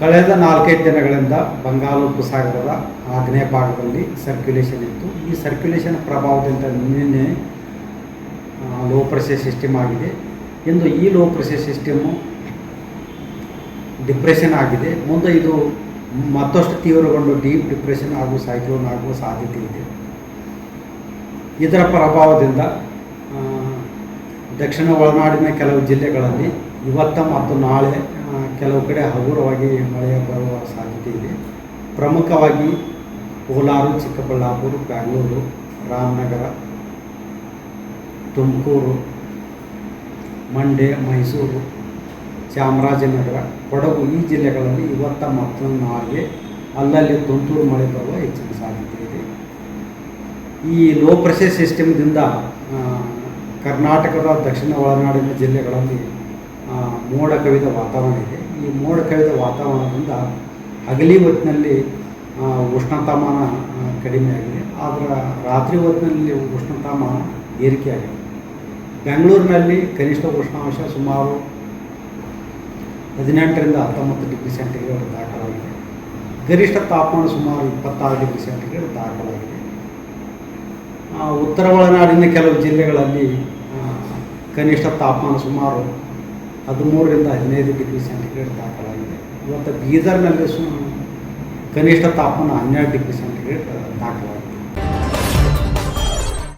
ಕಳೆದ ನಾಲ್ಕೈದು ದಿನಗಳಿಂದ ಬಂಗಾಳ ಉಪಸಾಗರದ ಆಗ್ನೇಯ ಭಾಗದಲ್ಲಿ ಸರ್ಕ್ಯುಲೇಷನ್ ಇತ್ತು. ಈ ಸರ್ಕ್ಯುಲೇಷನ್ ಪ್ರಭಾವದಿಂದ ನಿನ್ನೆ ಲೋ ಪ್ರೆಷರ್ ಸಿಸ್ಟಮ್ ಆಗಿದೆ. ಇಂದು ಈ ಲೋ ಪ್ರೆಷರ್ ಸಿಸ್ಟಮು ಡಿಪ್ರೆಷನ್ ಆಗಿದೆ. ಮುಂದೆ ಇದು ಮತ್ತಷ್ಟು ತೀವ್ರಗೊಂಡು ಡೀಪ್ ಡಿಪ್ರೆಷನ್ ಆಗುವ ಸೈಕ್ಲೋನ್ ಆಗುವ ಸಾಧ್ಯತೆ ಇದೆ. ಇದರ ಪ್ರಭಾವದಿಂದ ದಕ್ಷಿಣ ಒಳನಾಡಿನ ಕೆಲವು ಜಿಲ್ಲೆಗಳಲ್ಲಿ ಇವತ್ತ ಮತ್ತು ನಾಳೆ ಕೆಲವು ಕಡೆ ಹಗುರವಾಗಿ ಮಳೆ ಬರುವ ಸಾಧ್ಯತೆ ಇದೆ. ಪ್ರಮುಖವಾಗಿ ಕೋಲಾರ, ಚಿಕ್ಕಬಳ್ಳಾಪುರ ಬೆಂಗಳೂರು ರಾಮನಗರ, ತುಮಕೂರು, ಮಂಡ್ಯ, ಮೈಸೂರು, ಚಾಮರಾಜನಗರ, ಕೊಡಗು ಈ ಜಿಲ್ಲೆಗಳಲ್ಲಿ ಇವತ್ತ ಮತ್ತು ನಾಳೆ ಅಲ್ಲಲ್ಲಿ ತುಂತುರು ಮಳೆ ಬರುವ ಹೆಚ್ಚಿನ ಸಾಧ್ಯತೆ ಇದೆ. ಈ ಲೋ ಪ್ರೆಷರ್ ಸಿಸ್ಟಮ್ದಿಂದ ಕರ್ನಾಟಕದ ದಕ್ಷಿಣ ಒಳನಾಡಿನ ಜಿಲ್ಲೆಗಳಲ್ಲಿ ಮೋಡ ಕವಿದ ವಾತಾವರಣ ಇದೆ. ಈ ಮೋಡ ಕವಿದ ವಾತಾವರಣದಿಂದ ಹಗಲಿ ಹೊತ್ತಿನಲ್ಲಿ ಉಷ್ಣತಾಮಾನ ಕಡಿಮೆ ಆಗಿದೆ. ಆದರೆ ರಾತ್ರಿ ಹೊತ್ತಿನಲ್ಲಿ ಉಷ್ಣತಾಮಾನ ಏರಿಕೆಯಾಗಿದೆ ಬೆಂಗಳೂರಿನಲ್ಲಿ ಕನಿಷ್ಠ ಉಷ್ಣಾಂಶ ಸುಮಾರು ಹದಿನೆಂಟರಿಂದ ಹತ್ತೊಂಬತ್ತು ಡಿಗ್ರಿ ಸೆಂಟಿಗ್ರೇಡ್ ದಾಖಲಾಗಿದೆ. ಗರಿಷ್ಠ ತಾಪಮಾನ ಸುಮಾರು ಇಪ್ಪತ್ತಾರು ಡಿಗ್ರಿ ಸೆಂಟಿಗ್ರೇಡ್ ದಾಖಲಾಗಿದೆ. ಉತ್ತರ ಒಳನಾಡಿನ ಕೆಲವು ಜಿಲ್ಲೆಗಳಲ್ಲಿ ಕನಿಷ್ಠ ತಾಪಮಾನ ಸುಮಾರು ಹದಿಮೂರರಿಂದ ಹದಿನೈದು ಡಿಗ್ರಿ ಸೆಂಟಿಗ್ರೇಡ್ ದಾಖಲಾಗಿದೆ. ಇವತ್ತು ಬೀದರ್ನಲ್ಲಿ ಸು ಕನಿಷ್ಠ ತಾಪಮಾನ ಹನ್ನೆರಡು ಡಿಗ್ರಿ ಸೆಂಟಿಗ್ರೇಡ್ ದಾಖಲಾಗಿದೆ.